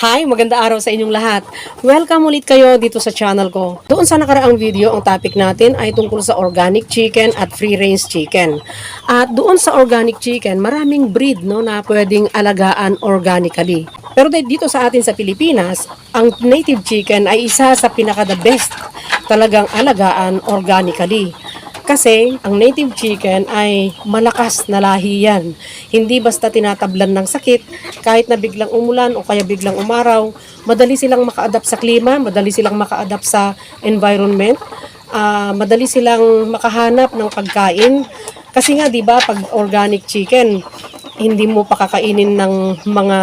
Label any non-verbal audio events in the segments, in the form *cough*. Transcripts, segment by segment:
Hi, maganda araw sa inyong lahat. Welcome ulit kayo dito sa channel ko. Doon sa nakaraang video, ang topic natin ay tungkol sa organic chicken at free-range chicken. At doon sa organic chicken, maraming breed no, na pwedeng alagaan organically. Pero dito sa atin sa Pilipinas, ang native chicken ay isa sa pinaka-the best talagang alagaan organically. Kasi ang native chicken ay malakas na lahi yan. Hindi basta tinatablan ng sakit, kahit na biglang umulan o kaya biglang umaraw, madali silang maka-adapt sa klima, madali silang maka-adapt sa environment, ah, madali silang makahanap ng pagkain. Kasi nga, di ba, pag organic chicken, hindi mo pakakainin ng mga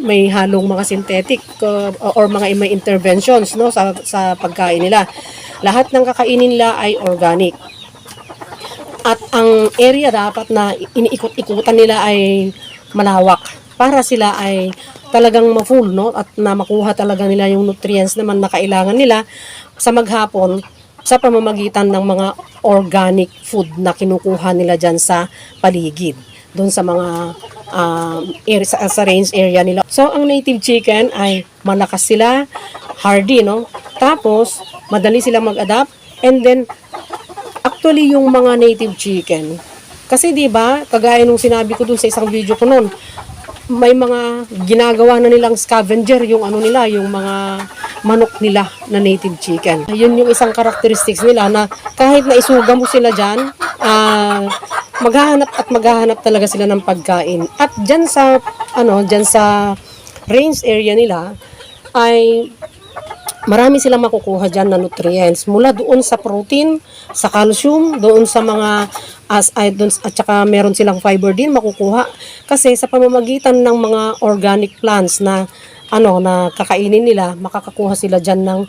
may halong mga synthetic uh, or mga may interventions no sa sa pagkain nila. Lahat ng kakainin nila ay organic. At ang area dapat na iniikot-ikutan nila ay malawak para sila ay talagang ma-full no at na makuha talaga nila yung nutrients naman na kailangan nila sa maghapon sa pamamagitan ng mga organic food na kinukuha nila dyan sa paligid doon sa mga um, area, sa, sa range area nila. So, ang native chicken ay malakas sila, hardy, no? Tapos, madali silang mag-adapt, and then, actually, yung mga native chicken, kasi di ba kagaya nung sinabi ko dun sa isang video ko noon, may mga ginagawa na nilang scavenger yung ano nila, yung mga manok nila na native chicken. Yun yung isang characteristics nila na kahit na isuga mo sila dyan, ah, maghahanap at maghahanap talaga sila ng pagkain. At dyan sa, ano, dyan sa range area nila, ay marami silang makukuha dyan na nutrients. Mula doon sa protein, sa calcium, doon sa mga as doon at saka meron silang fiber din makukuha. Kasi sa pamamagitan ng mga organic plants na ano na kakainin nila makakakuha sila diyan ng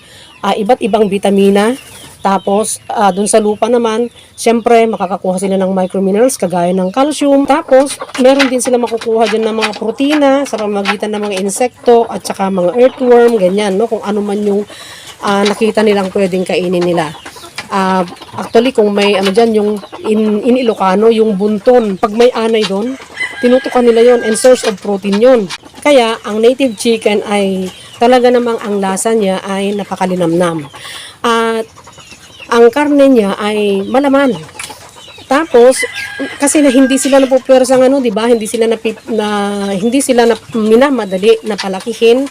ah, iba't ibang vitamina tapos ah, doon sa lupa naman syempre makakakuha sila ng microminerals kagaya ng calcium tapos meron din sila makukuha diyan ng mga protina sa pamamagitan ng mga insekto at saka mga earthworm ganyan no kung ano man yung ah, nakita nilang pwedeng kainin nila Ah, actually, kung may ano dyan, yung in, in Ilocano, yung bunton, pag may anay doon, tinutukan nila yon and source of protein yon. Kaya, ang native chicken ay talaga namang ang lasa niya ay napakalinamnam. Ang karne niya ay malaman. Tapos, kasi na hindi sila napupwersang ano, 'di ba? Hindi sila na, na hindi sila na minamadali na palakihin.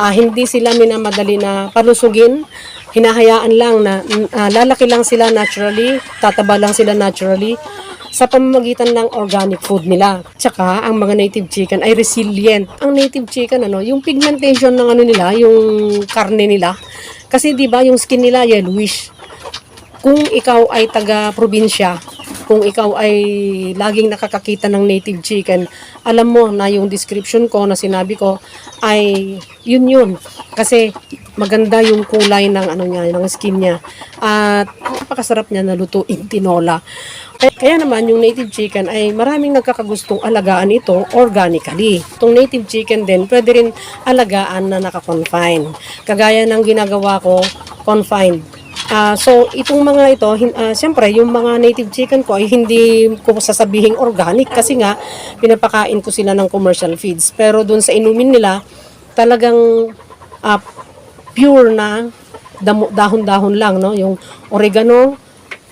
Ah, hindi sila minamadali na palusugin. Hinahayaan lang na ah, lalaki lang sila naturally, tataba lang sila naturally sa pamamagitan ng organic food nila. Tsaka, ang mga native chicken ay resilient. Ang native chicken, ano, yung pigmentation ng ano nila, yung karne nila. Kasi, di ba, yung skin nila yellowish kung ikaw ay taga-probinsya, kung ikaw ay laging nakakakita ng native chicken, alam mo na yung description ko na sinabi ko ay yun yun. Kasi maganda yung kulay ng ano niya, ng skin niya. At napakasarap niya na lutuin tinola. Kaya, kaya naman yung native chicken ay maraming nagkakagustong alagaan ito organically. Itong native chicken din pwede rin alagaan na naka-confine. Kagaya ng ginagawa ko, confined. Ah, so, itong mga ito, hin- ah, siyempre, yung mga native chicken ko ay hindi ko sasabihing organic kasi nga, pinapakain ko sila ng commercial feeds. Pero dun sa inumin nila, talagang ah, pure na dahon-dahon lang, no? Yung oregano,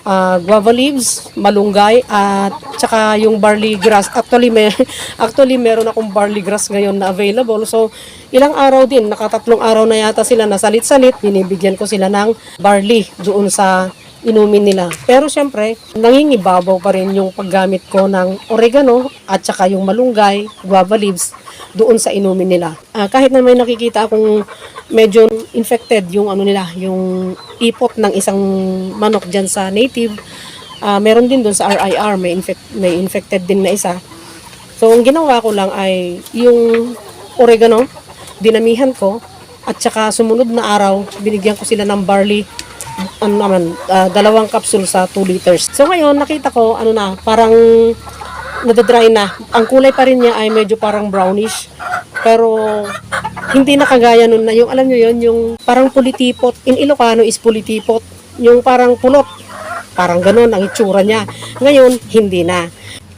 ah, guava leaves, malunggay, at tsaka yung barley grass. Actually, may, *laughs* actually, meron akong barley grass ngayon na available. So, ilang araw din, nakatatlong araw na yata sila nasalit-salit, binibigyan ko sila ng barley doon sa inumin nila. Pero syempre, nangingibabaw pa rin yung paggamit ko ng oregano at saka yung malunggay, guava leaves doon sa inumin nila. Ah, kahit na may nakikita akong medyo infected yung ano nila, yung ipot ng isang manok dyan sa native, ah, meron din doon sa RIR, may, infect, may infected din na isa. So, ang ginawa ko lang ay yung oregano, dinamihan ko, at saka sumunod na araw, binigyan ko sila ng barley, ano naman, ah, dalawang capsule sa 2 liters. So ngayon, nakita ko, ano na, parang nadadry na. Ang kulay pa rin niya ay medyo parang brownish. Pero hindi na kagaya nun na yung, alam nyo yun, yung parang pulitipot. In Ilocano is pulitipot. Yung parang pulot. Parang ganun ang itsura niya. Ngayon, hindi na.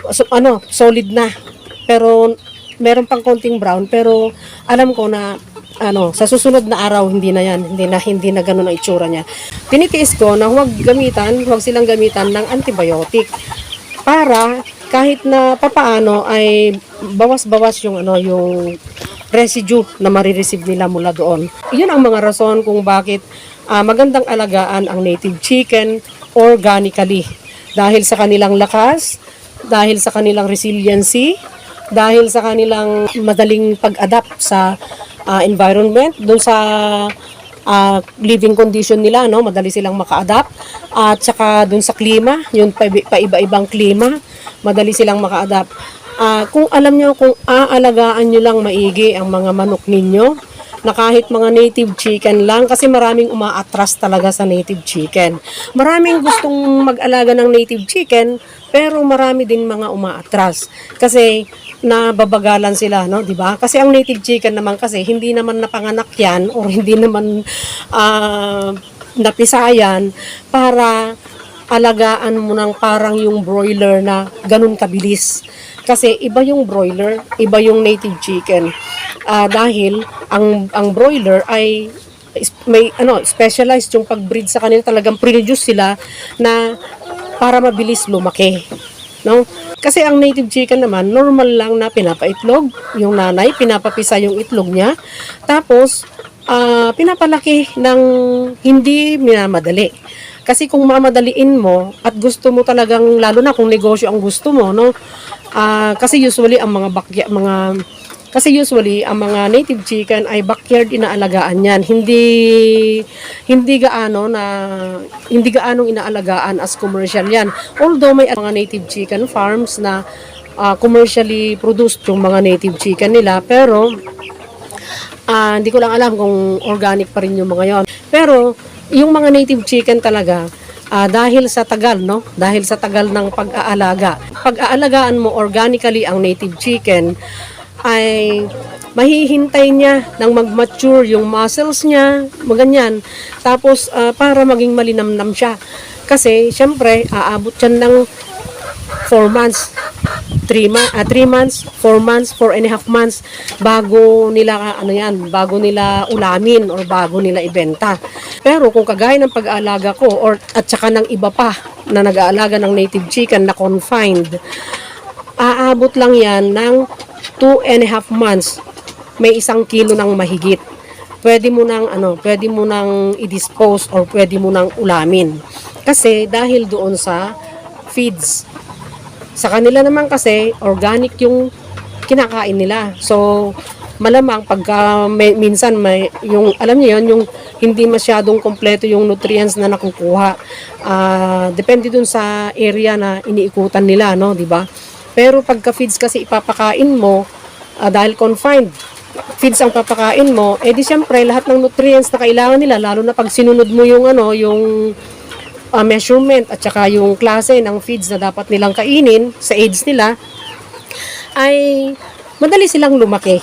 So, ano, solid na. Pero meron pang konting brown. Pero alam ko na ano, sa susunod na araw hindi na yan, hindi na hindi na ganun ang itsura niya. Tinitiis ko na huwag gamitan, huwag silang gamitan ng antibiotic para kahit na papaano ay bawas-bawas yung ano yung residue na marireceive nila mula doon. Yun ang mga rason kung bakit ah, magandang alagaan ang native chicken organically dahil sa kanilang lakas, dahil sa kanilang resiliency, dahil sa kanilang madaling pag-adapt sa ah, environment, doon sa ah, living condition nila, no? madali silang maka-adapt. At saka doon sa klima, yung pa- paiba-ibang klima, madali silang maka-adapt. Ah, kung alam nyo, kung aalagaan nyo lang maigi ang mga manok ninyo, na kahit mga native chicken lang kasi maraming umaatras talaga sa native chicken. Maraming gustong mag-alaga ng native chicken pero marami din mga umaatras kasi nababagalan sila, no, 'di ba? Kasi ang native chicken naman kasi hindi naman napanganak 'yan o hindi naman ah, napisayan para alagaan mo ng parang yung broiler na ganun kabilis. Kasi iba yung broiler, iba yung native chicken. Ah, dahil ang ang broiler ay may ano specialized yung pag-breed sa kanila. Talagang produce sila na para mabilis lumaki no? Kasi ang native chicken naman normal lang na pinapaitlog. Yung nanay pinapapisa yung itlog niya. Tapos ah, pinapalaki ng hindi minamadali kasi kung mamadaliin mo at gusto mo talagang lalo na kung negosyo ang gusto mo no Ah, kasi usually ang mga bakya, mga kasi usually ang mga native chicken ay backyard inaalagaan yan. Hindi hindi gaano na hindi gaano inaalagaan as commercial yan. Although may mga native chicken farms na ah, commercially produced yung mga native chicken nila pero Ah, hindi ko lang alam kung organic pa rin yung mga yon. Pero yung mga native chicken talaga, ah, dahil sa tagal, no? Dahil sa tagal ng pag-aalaga. Pag-aalagaan mo organically ang native chicken, ay mahihintay niya nang mag-mature yung muscles niya, maganyan. Tapos, ah, para maging malinamnam siya. Kasi, syempre, aabot siya ng 4 months, 3 ma- ah, 3 months, 4 months, 4 and a half months bago nila ano yan, bago nila ulamin or bago nila ibenta. Pero kung kagaya ng pag-aalaga ko or at saka ng iba pa na nag-aalaga ng native chicken na confined, aabot lang yan ng 2 and a half months. May isang kilo ng mahigit. Pwede mo nang ano, pwede mo nang i-dispose or pwede mo nang ulamin. Kasi dahil doon sa feeds sa kanila naman kasi, organic yung kinakain nila. So, malamang pagka may, minsan may, yung, alam niyo yun, yung hindi masyadong kompleto yung nutrients na nakukuha. Ah, depende dun sa area na iniikutan nila, no, di ba? Pero pagka feeds kasi ipapakain mo, ah, dahil confined, feeds ang papakain mo, eh di syempre lahat ng nutrients na kailangan nila, lalo na pag sinunod mo yung ano, yung uh, measurement at saka yung klase ng feeds na dapat nilang kainin sa age nila ay madali silang lumaki.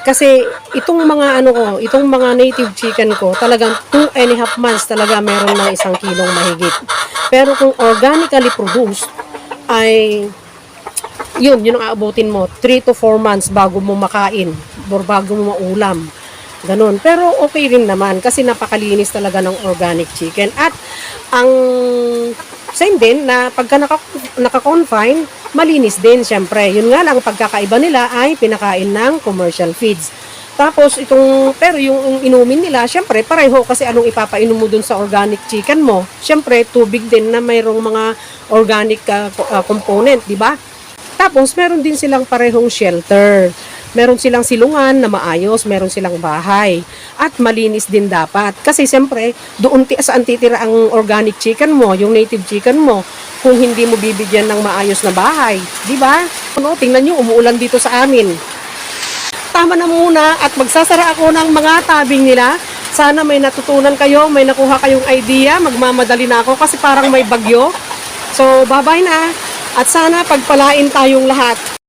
Kasi itong mga ano ko, itong mga native chicken ko, talagang 2 and a half months talaga meron ng isang kilong mahigit. Pero kung organically produced, ay yun, yun ang aabutin mo. 3 to 4 months bago mo makain or bago mo maulam. Ganon. Pero okay rin naman kasi napakalinis talaga ng organic chicken. At ang same din na pagka naka, naka-confine, malinis din syempre. Yun nga lang, pagkakaiba nila ay pinakain ng commercial feeds. Tapos itong, pero yung inumin nila, syempre pareho kasi anong ipapainom mo dun sa organic chicken mo. Syempre tubig din na mayroong mga organic co- ah, component, di ba? Tapos, meron din silang parehong shelter. Meron silang silungan na maayos, meron silang bahay. At malinis din dapat. Kasi siyempre, doon saan titira ang organic chicken mo, yung native chicken mo, kung hindi mo bibigyan ng maayos na bahay. Di ba? Ano, tingnan nyo, umuulan dito sa amin. Tama na muna at magsasara ako ng mga tabing nila. Sana may natutunan kayo, may nakuha kayong idea. Magmamadali na ako kasi parang may bagyo. So, bye-bye na. At sana pagpalain tayong lahat.